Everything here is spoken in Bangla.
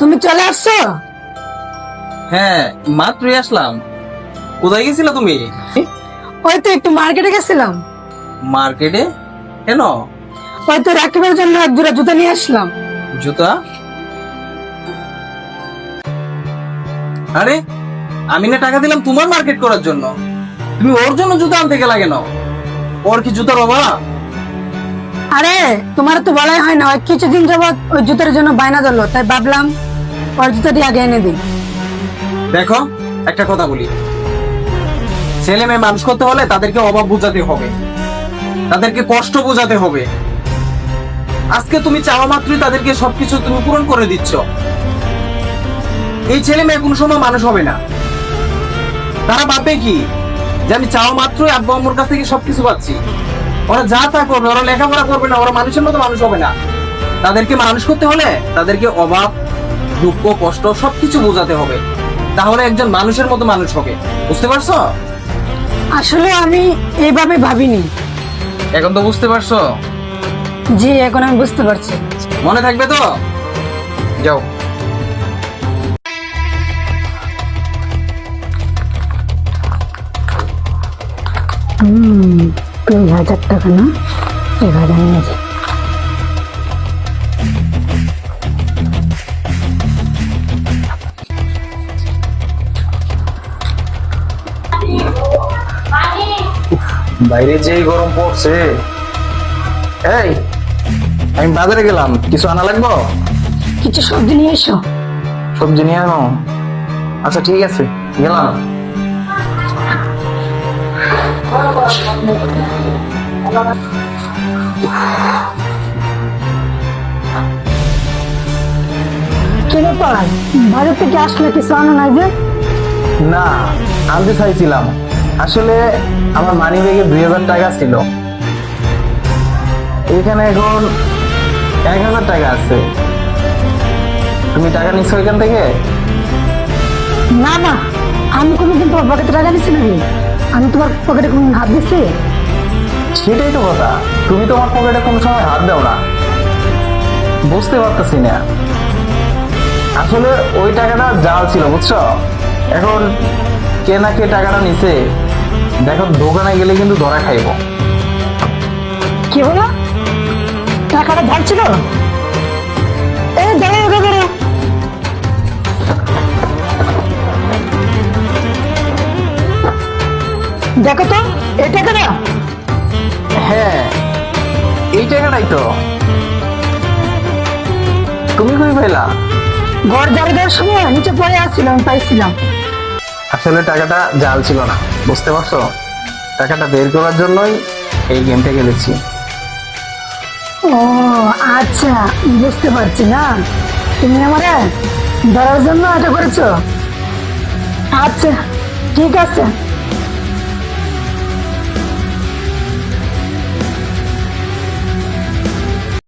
তুমি চলে আসছো? হ্যাঁ মাত্রই আসলাম। কোথায় গেছিলে তুমি? ওই তো একটু মার্কেটে গেছিলাম। মার্কেটে কেন? ওই তো রাকিবের জন্য এক জোড়া জুতো নিয়ে আসলাম। জুতা? আরে আমি না টাকা দিলাম তোমার মার্কেট করার জন্য। তুমি ওর জন্য জুতা আনতে গেলা কেন? ওর কি জুতার অভাব? আরে তোমার তো বলাই হয় না কিছুদিন যাবত ওই জুতোর জন্য বায়না ধরলো তাই ভাবলাম ওর আগে এনে দিই। দেখো, একটা কথা বলি। ছেলে মেয়ে মানুষ করতে হলে তাদেরকে অভাব বোঝাতে হবে। তাদেরকে কষ্ট বোঝাতে হবে। আজকে তুমি চাওয়া মাত্রই তাদেরকে সবকিছু তুমি পূরণ করে দিচ্ছ। এই ছেলে মেয়ে কোনো সময় মানুষ হবে না। তারা ভাববে কি? যে আমি চাওয়া মাত্রই আব্বু আম্মুর কাছ থেকে সবকিছু পাচ্ছি। ওরা যা তা করবে, ওরা লেখাপড়া করবে না, ওরা মানুষের মতো মানুষ হবে না। তাদেরকে মানুষ করতে হলে তাদেরকে অভাব দুঃখ কষ্ট সবকিছু বোঝাতে হবে। তাহলে একজন মানুষের মতো মানুষ হবে। বুঝতে পারছ? আসলে আমি এইভাবে ভাবিনি। এখন তো বুঝতে পারছ? জি এখন আমি বুঝতে পারছি। মনে থাকবে তো? যাও। হুম দুই হাজার টাকা না? এক হাজার যাই। বাইরে যে গরম পড়ছে। এই আমি বাজারে গেলাম। কিছু আনা লাগবো? কিছু সবজি নিয়ে এসো। সবজি নিয়ে আনো। আচ্ছা ঠিক আছে গেলাম। কি ব্যাপার? বাড়ি থেকে আসলে কিছু আনো নাই যে? না আনতে চাইছিলাম। আসলে আমার মানি ব্যাগে দুই হাজার টাকা ছিল। এখানে এখন এক হাজার টাকা আছে। তুমি টাকা নিচ্ছ এখান থেকে? না না। আমি কোনোদিন তোমার পকেটে টাকা দিচ্ছি নাকি আমি তোমার পকেটে কোনো হাত দিচ্ছি? সেটাই তো কথা। তুমি তোমার পকেটে কোনো সময় হাত দাও না। বুঝতে পারতেছি না। আসলে ওই টাকাটা জাল ছিল বুঝছ? এখন কে না কে টাকাটা নিছে? দেখো দোকানে গেলে কিন্তু ধরা খাইব। কি হলো? টাকাটা ঢালছিল এই দাঁড়াও দাঁড়াও দেখো তো এই টাকাটা। হ্যাঁ এই টাকাটাই তো। তুমি কই পাইলা? ঘর ঝাড়ু দেওয়ার সময় নিচে পড়ে আসছিলাম পাইছিলাম। আসলে টাকাটা জাল ছিল না। বুঝতে পারছ? টাকাটা বের করার জন্যই এই গেমটা খেলেছি ও আচ্ছা বুঝতে পারছি না। তুমি আমারে ধরার জন্য এটা করেছ? আচ্ছা ঠিক আছে।